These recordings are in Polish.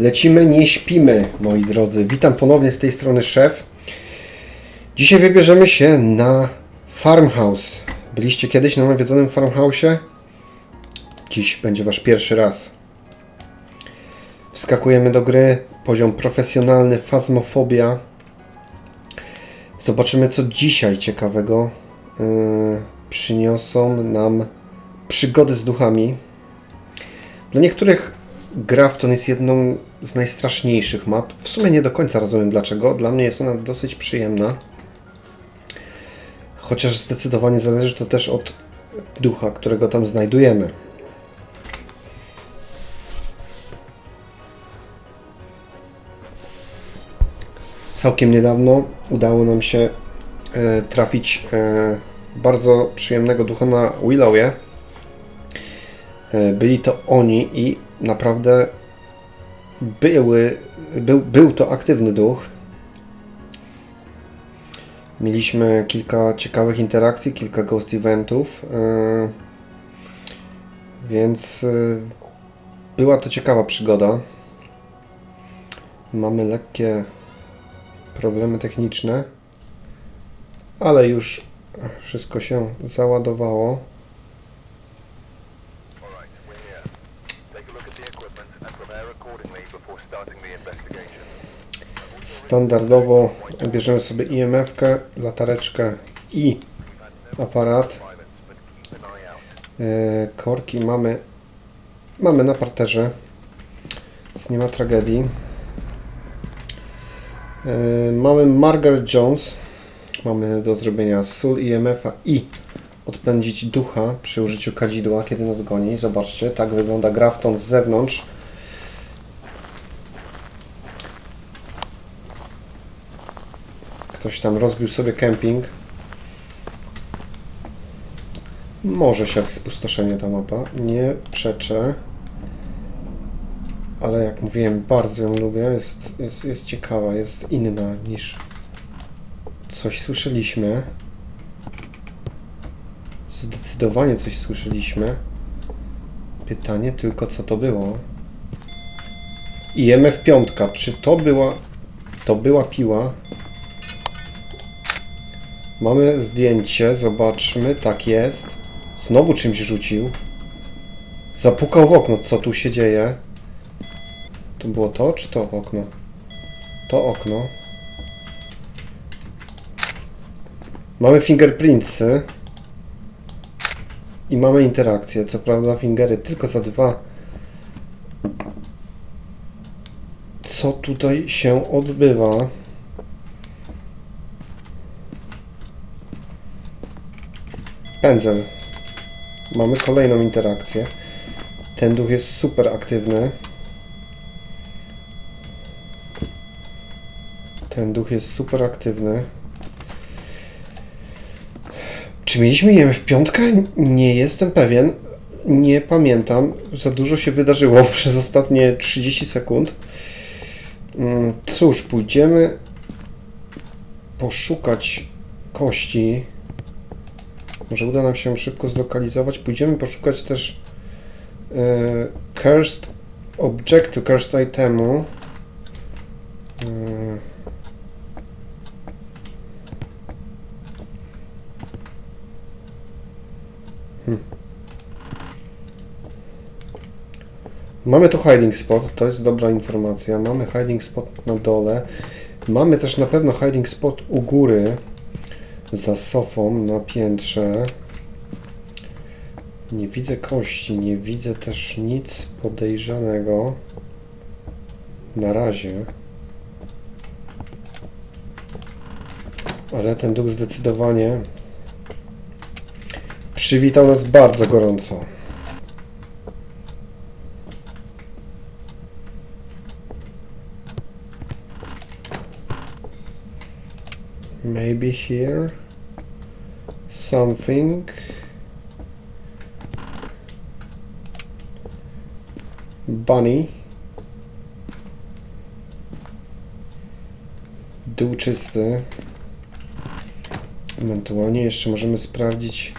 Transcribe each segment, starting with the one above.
Lecimy, nie śpimy, moi drodzy. Witam ponownie z tej strony szef. Dzisiaj wybierzemy się na farmhouse. Byliście kiedyś na nawiedzonym farmhouse'ie? Dziś będzie wasz pierwszy raz. Wskakujemy do gry. Poziom profesjonalny, fazmofobia. Zobaczymy, co dzisiaj ciekawego yy, przyniosą nam przygody z duchami. Dla niektórych Grafton jest jedną z najstraszniejszych map. W sumie nie do końca rozumiem dlaczego. Dla mnie jest ona dosyć przyjemna. Chociaż zdecydowanie zależy to też od ducha, którego tam znajdujemy. Całkiem niedawno udało nam się e, trafić e, bardzo przyjemnego ducha na Willowie. E, byli to oni i naprawdę były, był, był to aktywny duch. Mieliśmy kilka ciekawych interakcji, kilka ghost eventów, e, więc e, była to ciekawa przygoda. Mamy lekkie problemy techniczne, ale już wszystko się załadowało. Standardowo bierzemy sobie IMF-kę, latareczkę i aparat. E, Korki mamy, mamy na parterze, więc nie ma tragedii. E, Mamy Margaret Jones. Mamy do zrobienia sól IMF-a i odpędzić ducha przy użyciu kadzidła, kiedy nas goni. Zobaczcie, tak wygląda Grafton z zewnątrz. Ktoś tam rozbił sobie kemping. Może się spustoszenie ta mapa, nie przeczę. Ale jak mówiłem, bardzo ją lubię. Jest, jest, jest ciekawa, jest inna niż coś słyszeliśmy. Zdecydowanie coś słyszeliśmy. Pytanie tylko, co to było? IMF piątka. Czy to była... To była piła? Mamy zdjęcie, zobaczmy, tak jest. Znowu czymś rzucił. Zapukał w okno, co tu się dzieje. To było to, czy to okno? To okno. Mamy fingerprintsy. I mamy interakcję. Co prawda fingery tylko za dwa. Co tutaj się odbywa? Pędzel. Mamy kolejną interakcję. Ten duch jest super aktywny. Ten duch jest super aktywny. Czy mieliśmy je w piątkę? Nie jestem pewien. Nie pamiętam. Za dużo się wydarzyło przez ostatnie 30 sekund. Mm, Cóż, pójdziemy poszukać kości. Może uda nam się szybko zlokalizować. Pójdziemy poszukać też e, cursed objectu, cursed itemu. E, hmm. Mamy tu hiding spot, to jest dobra informacja. Mamy hiding spot na dole. Mamy też na pewno hiding spot u góry za sofą na piętrze. Nie widzę kości, nie widzę też nic podejrzanego. Na razie. Ale ten duch zdecydowanie przywitał nas bardzo gorąco. Maybe here something. Bunny. Dół czysty. Ewentualnie jeszcze możemy sprawdzić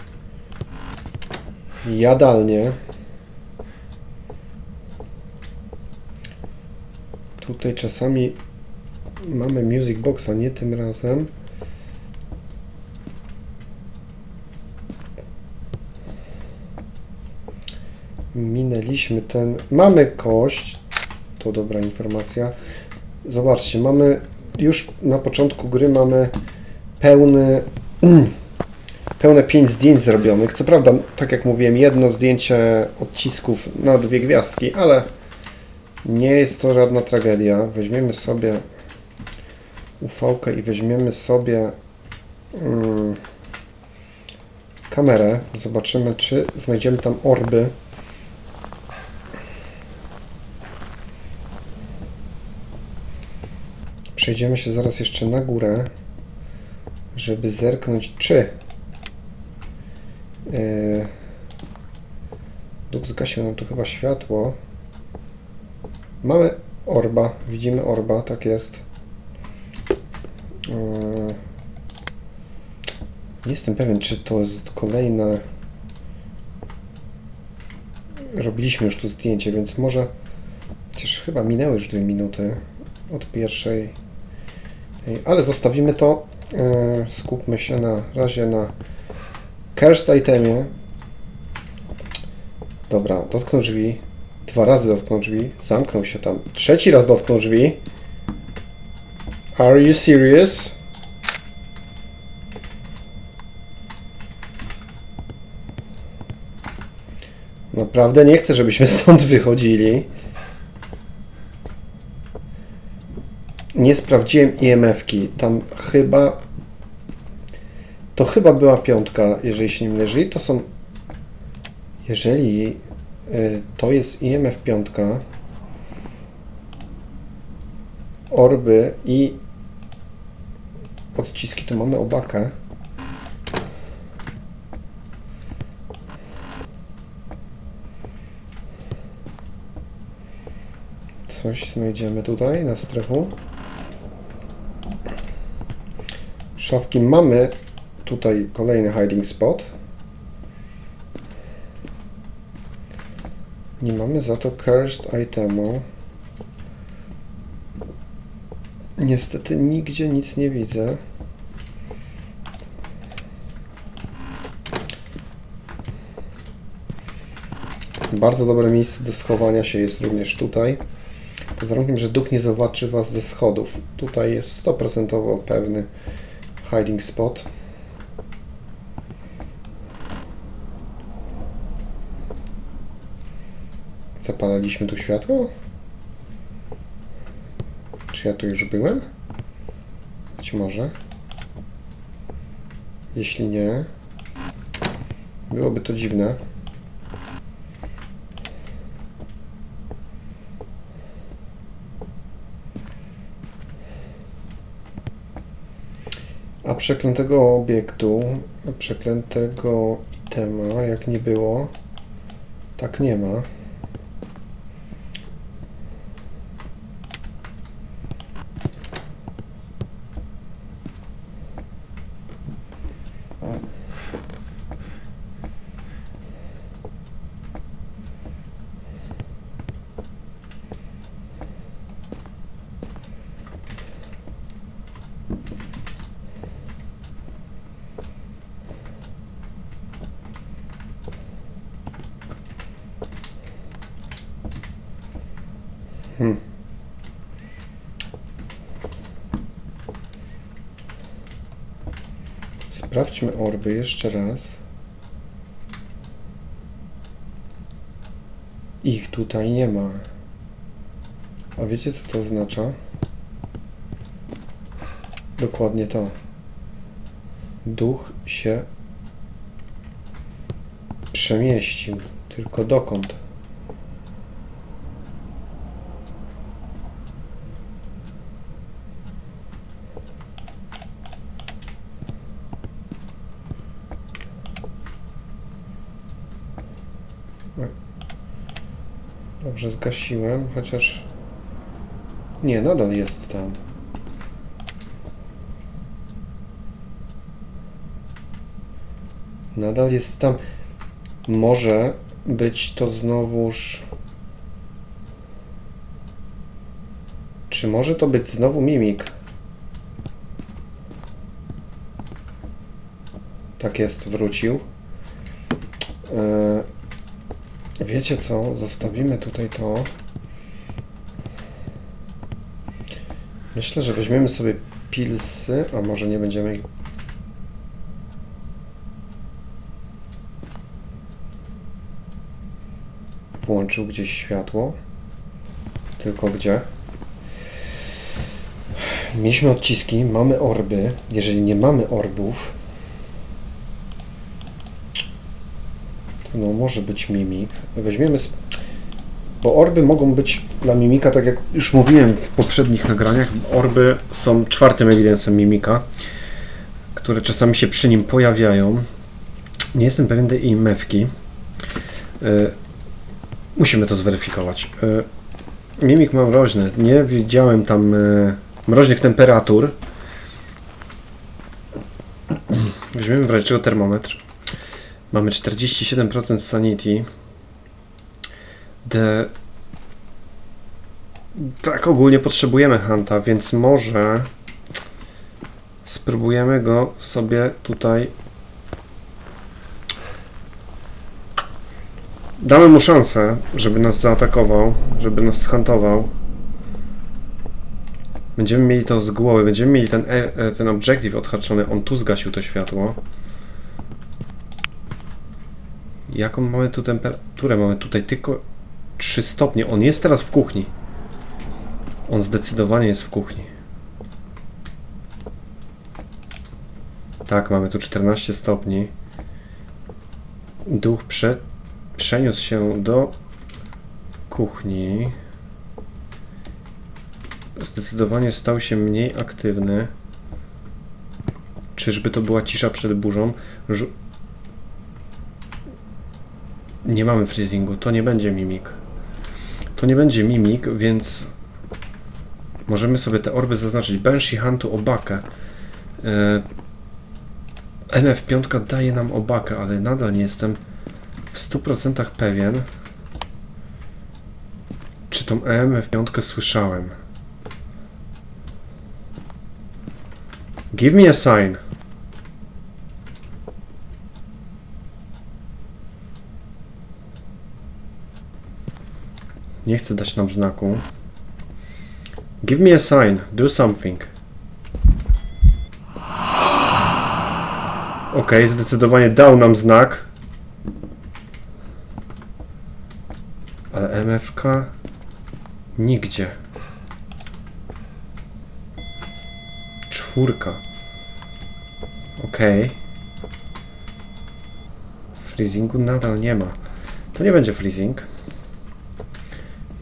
jadalnię. Tutaj czasami mamy music boxa, nie tym razem. Minęliśmy ten. Mamy kość. To dobra informacja. Zobaczcie, mamy już na początku gry mamy pełny pełne 5 zdjęć zrobionych. Co prawda, tak jak mówiłem, jedno zdjęcie odcisków na dwie gwiazdki, ale nie jest to żadna tragedia. Weźmiemy sobie uv i weźmiemy sobie mm, kamerę. Zobaczymy, czy znajdziemy tam orby. Przejdziemy się zaraz jeszcze na górę, żeby zerknąć, czy Yy... Zgasił nam tu chyba światło. Mamy orba, widzimy orba, tak jest. Yy... Nie jestem pewien, czy to jest kolejne. Robiliśmy już tu zdjęcie, więc może. Chociaż chyba minęły już dwie minuty od pierwszej. Ale zostawimy to. Yy, Skupmy się na razie na Cursed itemie. Dobra, dotknął drzwi. Dwa razy dotknął drzwi. Zamknął się tam. Trzeci raz dotknął drzwi. Are you serious? Naprawdę nie chcę, żebyśmy stąd wychodzili. Nie sprawdziłem IMF-ki. Tam chyba to chyba była piątka, jeżeli się nie mylę. Jeżeli to są. Jeżeli y, to jest IMF piątka, orby i odciski, to mamy obakę. Coś znajdziemy tutaj na strychu. Szafki mamy tutaj kolejny hiding spot. Nie mamy za to cursed itemu. Niestety nigdzie nic nie widzę. Bardzo dobre miejsce do schowania się jest również tutaj. Pod warunkiem, że duch nie zobaczy Was ze schodów. Tutaj jest 100% pewny hiding spot. Zapalaliśmy tu światło? Czy ja tu już byłem? Być może. Jeśli nie, byłoby to dziwne. Przeklętego obiektu, przeklętego itema, jak nie było, tak nie ma. Hmm. Sprawdźmy orby jeszcze raz. Ich tutaj nie ma. A wiecie co to oznacza? Dokładnie to. Duch się przemieścił. Tylko dokąd? Dobrze, zgasiłem, chociaż... Nie, nadal jest tam. Nadal jest tam. Może być to znowuż... Czy może to być znowu mimik? Tak jest, wrócił. E, wiecie co? Zostawimy tutaj to. Myślę, że weźmiemy sobie pilsy, a może nie będziemy ich... Włączył gdzieś światło. Tylko gdzie? Mieliśmy odciski, mamy orby. Jeżeli nie mamy orbów, no może być mimik. Weźmiemy. Bo orby mogą być dla mimika, tak jak już mówiłem w poprzednich nagraniach, orby są czwartym ewidencem mimika, które czasami się przy nim pojawiają. Nie jestem pewien tej IMF-ki. Y, Musimy to zweryfikować. Y, Mimik ma mroźne. Nie widziałem tam y, mroźnych temperatur. Weźmiemy w razie czego termometr. Mamy 47% sanity. De... Tak ogólnie potrzebujemy Hanta, więc może spróbujemy go sobie tutaj Damy mu szansę, żeby nas zaatakował, żeby nas zhantował. Będziemy mieli to z głowy, będziemy mieli ten, e, e, ten objective odhaczony. On tu zgasił to światło. Jaką mamy tu temperaturę? Mamy tutaj tylko 3 stopnie. On jest teraz w kuchni. On zdecydowanie jest w kuchni. Tak, mamy tu 14 stopni. Duch prze, przeniósł się do kuchni. Zdecydowanie stał się mniej aktywny. Czyżby to była cisza przed burzą? Żu- nie mamy freezingu, to nie będzie mimik. To nie będzie mimik, więc możemy sobie te orby zaznaczyć. Banshee Huntu Obakę. E, NF5 daje nam Obakę, ale nadal nie jestem w 100% pewien, czy tą EMF5 słyszałem. Give me a sign. Nie chcę dać nam znaku. Give me a sign. Do something. Ok, zdecydowanie dał nam znak. Ale MFK nigdzie. Czwórka. Okej. Freezingu nadal nie ma. To nie będzie freezing.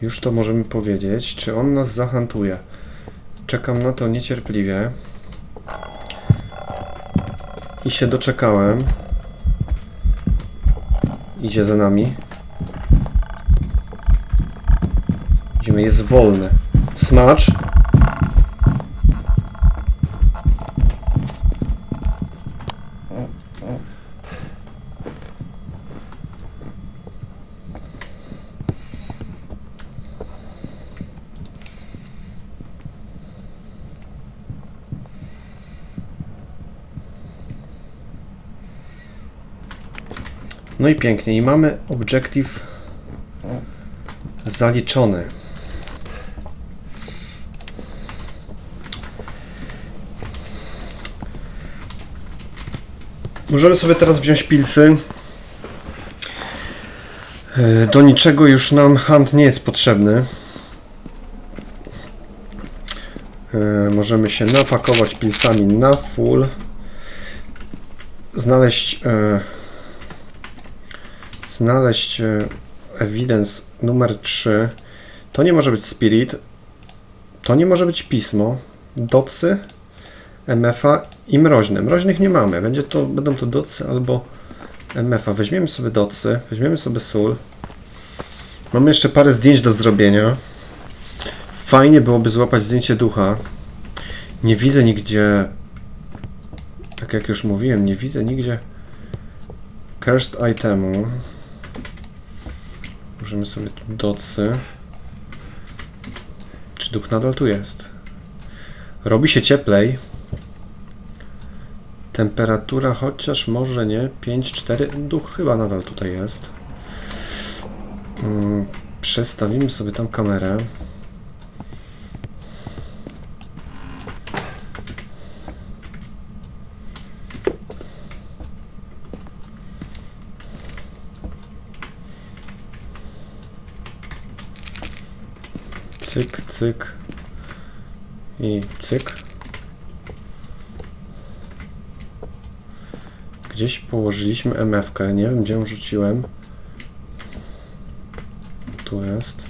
Już to możemy powiedzieć. Czy on nas zahantuje? Czekam na to niecierpliwie. I się doczekałem. Idzie za nami. Widzimy, jest wolne. Smacz. No i pięknie. I mamy objective zaliczony. Możemy sobie teraz wziąć pilsy. E, Do niczego już nam hand nie jest potrzebny. E, Możemy się napakować pilsami na full. Znaleźć e, znaleźć e, evidence numer 3. To nie może być spirit. To nie może być pismo. Dotsy. MF-a i mroźne. Mroźnych nie mamy. Będzie to, będą to dotsy albo MF-a. Weźmiemy sobie dotsy, weźmiemy sobie sól. Mamy jeszcze parę zdjęć do zrobienia. Fajnie byłoby złapać zdjęcie ducha. Nie widzę nigdzie, tak jak już mówiłem, nie widzę nigdzie cursed itemu. Możemy sobie tu dotsy. Czy Czy duch nadal tu jest? Robi się cieplej. Temperatura chociaż może nie 5-4. Duch chyba nadal tutaj jest. Mm, Przestawimy sobie tam kamerę. Cyk, cyk i cyk. Gdzieś położyliśmy MF-kę, nie wiem gdzie ją rzuciłem. Tu jest.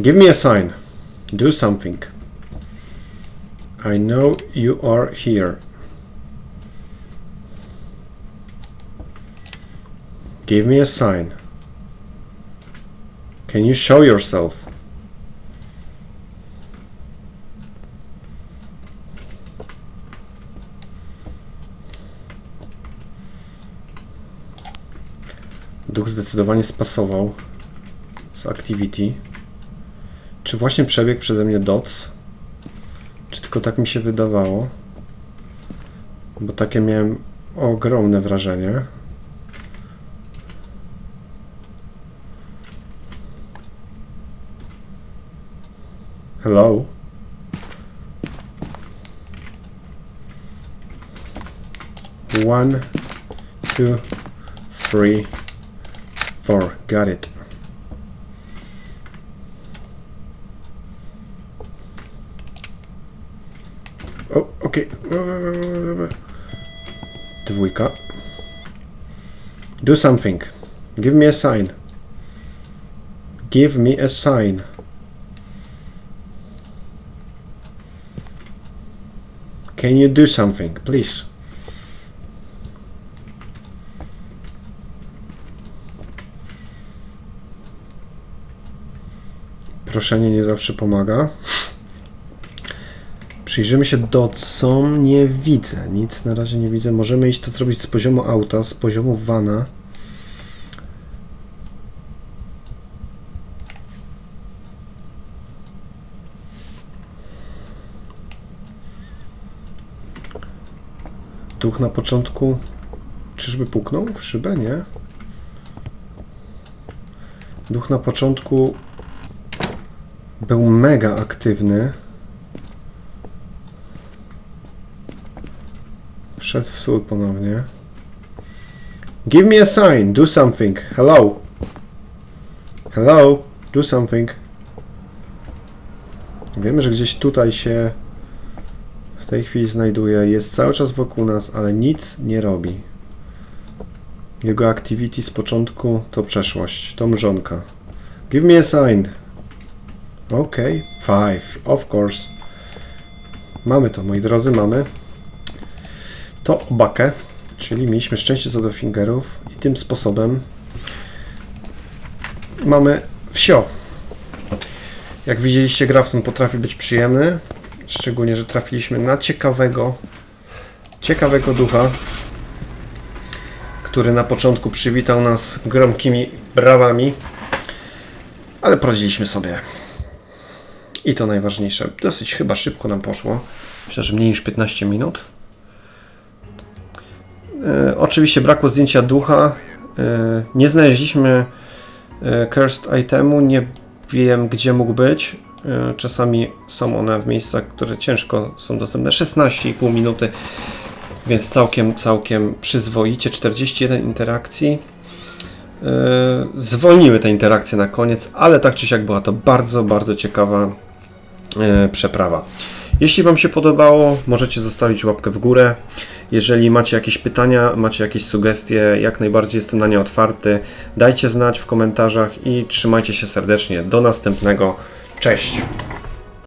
Give me a sign. Do something. I know you are here. Give me a sign. Can you show yourself? Zdecydowanie spasował z Activity. Czy właśnie przebiegł przeze mnie DOTS? Czy tylko tak mi się wydawało? Bo takie miałem ogromne wrażenie. Hello? One, two, three, Got it. Oh, o, okej. Dwójka. Do something. Give me a sign. Give me a sign. Can you do something, please? Proszenie nie zawsze pomaga. Przyjrzymy się docom. Nie widzę. Nic na razie nie widzę. Możemy iść to zrobić z poziomu auta, z poziomu vana. Duch na początku. Czyżby puknął w szybę? Nie. Duch na początku był mega aktywny. Wszedł w sól ponownie. Give me a sign. Do something. Hello. Hello. Do something. Wiemy, że gdzieś tutaj się w tej chwili znajduje. Jest cały czas wokół nas, ale nic nie robi. Jego activity z początku to przeszłość. To mrzonka. Give me a sign. Okej, five, of course. Mamy to, moi drodzy, mamy. To obakę, czyli mieliśmy szczęście co do fingerów i tym sposobem mamy wsio. Jak widzieliście, Grafton potrafi być przyjemny, szczególnie, że trafiliśmy na ciekawego, ciekawego ducha, który na początku przywitał nas gromkimi brawami, ale poradziliśmy sobie. I to najważniejsze. Dosyć chyba szybko nam poszło. Myślę, że mniej niż 15 minut. E, oczywiście brakło zdjęcia ducha. E, nie znaleźliśmy e, cursed itemu. Nie wiem, gdzie mógł być. E, czasami są one w miejscach, które ciężko są dostępne. 16,5 minuty, więc całkiem, całkiem przyzwoicie. 41 interakcji. E, zwolniły te interakcje na koniec, ale tak czy siak była to bardzo, bardzo ciekawa przeprawa. Jeśli Wam się podobało, możecie zostawić łapkę w górę. Jeżeli macie jakieś pytania, macie jakieś sugestie, jak najbardziej jestem na nie otwarty. Dajcie znać w komentarzach i trzymajcie się serdecznie. Do następnego. Cześć!